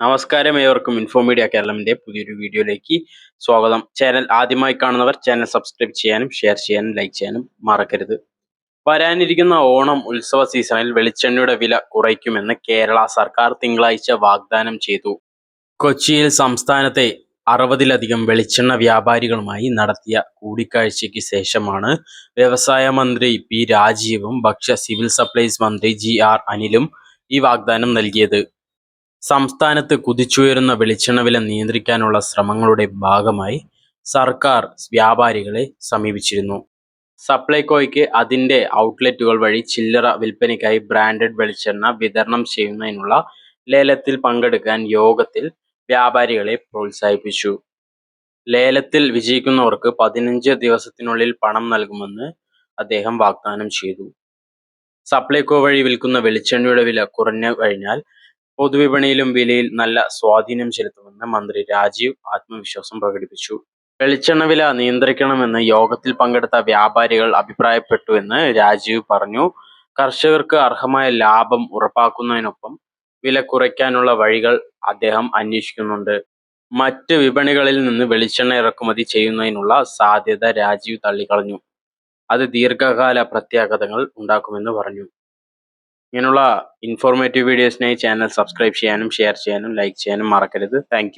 നമസ്കാരം ഏവർക്കും info media കേരളമിന്റെ പുതിയൊരു വീഡിയോയിലേക്ക് സ്വാഗതം. ചാനൽ ആദ്യമായി കാണുന്നവർ ചാനൽ സബ്സ്ക്രൈബ് ചെയ്യാനും ഷെയർ ചെയ്യാനും ലൈക്ക് ചെയ്യാനും മറക്കരുത്. വരാനിരിക്കുന്ന ഓണം ഉത്സവ സീസണിൽ വെളിച്ചെണ്ണയുടെ വില കുറയ്ക്കുമെന്ന് കേരള സർക്കാർ തിങ്കളാഴ്ച വാഗ്ദാനം ചെയ്തു. കൊച്ചിയിൽ സംസ്ഥാനത്തെ അറുപതിലധികം വെളിച്ചെണ്ണ വ്യാപാരികളുമായി നടത്തിയ കൂടിക്കാഴ്ചയ്ക്ക് ശേഷമാണ് വ്യവസായ മന്ത്രി പി രാജീവും ഭക്ഷ്യ സിവിൽ സപ്ലൈസ് മന്ത്രി ജി ആർ അനിലും ഈ വാഗ്ദാനം നൽകിയത്. സംസ്ഥാനത്ത് കുതിച്ചുയരുന്ന വെളിച്ചെണ്ണ വില നിയന്ത്രിക്കാനുള്ള ശ്രമങ്ങളുടെ ഭാഗമായി സർക്കാർ വ്യാപാരികളെ സമീപിച്ചിരുന്നു. സപ്ലൈകോയ്ക്ക് അതിന്റെ ഔട്ട്ലെറ്റുകൾ വഴി ചില്ലറ വിൽപ്പനയ്ക്കായി ബ്രാൻഡഡ് വെളിച്ചെണ്ണ വിതരണം ചെയ്യുന്നതിനുള്ള ലേലത്തിൽ പങ്കെടുക്കാൻ യോഗത്തിൽ വ്യാപാരികളെ പ്രോത്സാഹിപ്പിച്ചു. ലേലത്തിൽ വിജയിക്കുന്നവർക്ക് പതിനഞ്ച് ദിവസത്തിനുള്ളിൽ പണം നൽകുമെന്ന് അദ്ദേഹം വാഗ്ദാനം ചെയ്തു. സപ്ലൈകോ വഴി വിൽക്കുന്ന വെളിച്ചെണ്ണയുടെ വില കുറഞ്ഞു കഴിഞ്ഞാൽ പൊതുവിപണിയിലും വിലയിൽ നല്ല സ്വാധീനം ചെലുത്തുമെന്ന് മന്ത്രി രാജീവ് ആത്മവിശ്വാസം പ്രകടിപ്പിച്ചു. വെളിച്ചെണ്ണ വില നിയന്ത്രിക്കണമെന്ന് യോഗത്തിൽ പങ്കെടുത്ത വ്യാപാരികൾ അഭിപ്രായപ്പെട്ടുവെന്ന് രാജീവ് പറഞ്ഞു. കർഷകർക്ക് അർഹമായ ലാഭം ഉറപ്പാക്കുന്നതിനൊപ്പം വില കുറയ്ക്കാനുള്ള വഴികൾ അദ്ദേഹം അന്വേഷിക്കുന്നുണ്ട്. മറ്റ് വിപണികളിൽ നിന്ന് വെളിച്ചെണ്ണ ഇറക്കുമതി ചെയ്യുന്നതിനുള്ള സാധ്യത രാജീവ് തള്ളിക്കളഞ്ഞു. അത് ദീർഘകാല പ്രത്യാഘാതങ്ങൾ ഉണ്ടാക്കുമെന്ന് പറഞ്ഞു. ഇങ്ങനെയുള്ള ഇൻഫോർമേറ്റീവ് വീഡിയോസിനായി ചാനൽ സബ്സ്ക്രൈബ് ചെയ്യാനും ഷെയർ ചെയ്യാനും ലൈക്ക് ചെയ്യാനും മറക്കരുത്. താങ്ക്